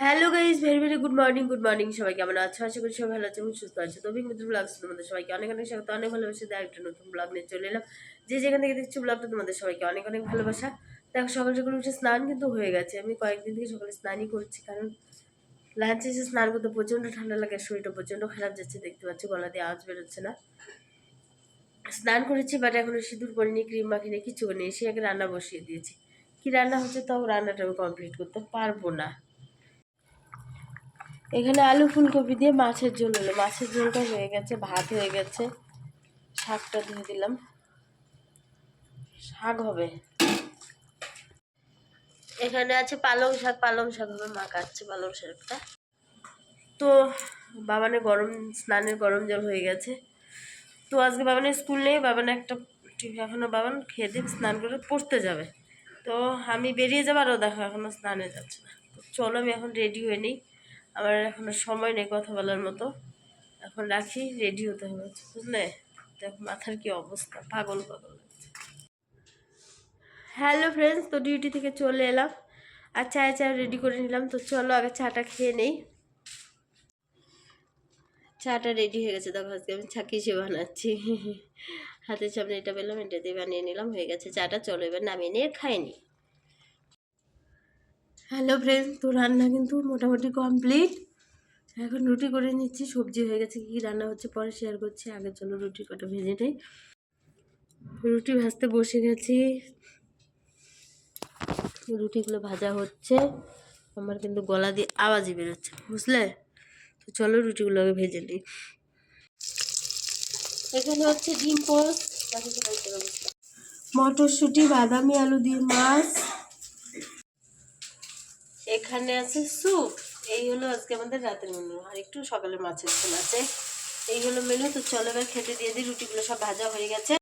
Hello guys very very good morning good morning সবাই কেমন আছো? আশা করি সবাই ভালো আছে এবং সুস্থ আছে। তো মিত্র ব্লগ তোমাদের সবাইকে অনেক অনেক স্বাগত, অনেক ভালোবাসা। দেয় একটা নতুন ব্লগ নিয়ে চলে এলাম। যে যেখান থেকে দেখছি ব্লগটা তোমাদের সবাইকে অনেক অনেক ভালোবাসা। দেখো, সকাল সকাল উঠে স্নান কিন্তু হয়ে গেছে। আমি কয়েকদিন থেকে সকালে স্নানই করছি কারণ লাঞ্চে এসে স্নান করতে প্রচণ্ড ঠান্ডা লাগে শরীরটা প্রচণ্ড খারাপ যাচ্ছে, দেখতে পাচ্ছি গলা দিয়ে আওয়াজ বেরোচ্ছে না। স্নান করেছি বাট এখনও সিঁদুর পরিনি ক্রিম মাখিনি, কিছু নেই এসে আগে রান্না বসিয়ে দিয়েছি। কি রান্না হচ্ছে তাও রান্নাটা আমি কমপ্লিট করতে পারব না। এখানে আলু ফুলকপি দিয়ে মাছের ঝোল হলো। মাছের ঝোলটা হয়ে গেছে, ভাত হয়ে গেছে। শাকটা ধুয়ে দিলাম। শাক হবে। এখানে আছে পালং শাক পালং শাক হবে, মা কাটছে পালং শাকটা। তো বাবানের গরম, স্নানের গরম জল হয়ে গেছে। তো আজকে বাবানের স্কুল নেই, বাবান একটা এখনও বাবান খেয়ে দিয়ে স্নান করে পড়তে যাবে। তো আমি বেরিয়ে যাব আরও দেখো এখনও স্নানে যাচ্ছে না। চলো আমি এখন রেডি হয়ে নিই। আমার এখনও সময় নেই কথা বলার মতো। এখন রাখি রেডি হতে হবে, বুঝলে? দেখো মাথার কি অবস্থা, পাগল পাগল হ্যালো ফ্রেন্ডস তো ডিউটি থেকে চলে এলাম। আর চায় চা রেডি করে নিলাম, তো চলো আগে চাটা খেয়ে নেই। চাটা রেডি হয়ে গেছে, দেখো আজকে আমি চা কিসে বানাচ্ছি? হাতের সামনে এটা পেলাম, এটা দিয়ে বানিয়ে নিলাম, হয়ে গেছে, চাটা চলো, এবার নামিয়ে নিয়ে খাইনি হ্যালো ফ্রেন্ড তো রান্না কিন্তু মোটামুটি কমপ্লিট এখন রুটি করে নিচ্ছি, সবজি হয়ে গেছে, কী রান্না হচ্ছে পরে শেয়ার করছি। আগে চলো রুটি কটা ভেজে নেই। রুটি ভাজতে বসে গেছি। রুটিগুলো ভাজা হচ্ছে। আমার কিন্তু গলা দিয়ে আওয়াজই বেরোচ্ছে, বুঝলে? তো চলো রুটিগুলো আগে ভেজে নিই। এখানে হচ্ছে ডিম পোস্ট মটরশুঁটি, বাদামি, আলু দিয়ে মাছ। এখানে আছে স্যুপ। এই হলো আজকে আমাদের রাতের মেনু আর একটু সকালে মাছের ঝোল আছে। এই হলো মেনু তো চলো এবার খেতে দিয়ে দিই। রুটিগুলো সব ভাজা হয়ে গেছে।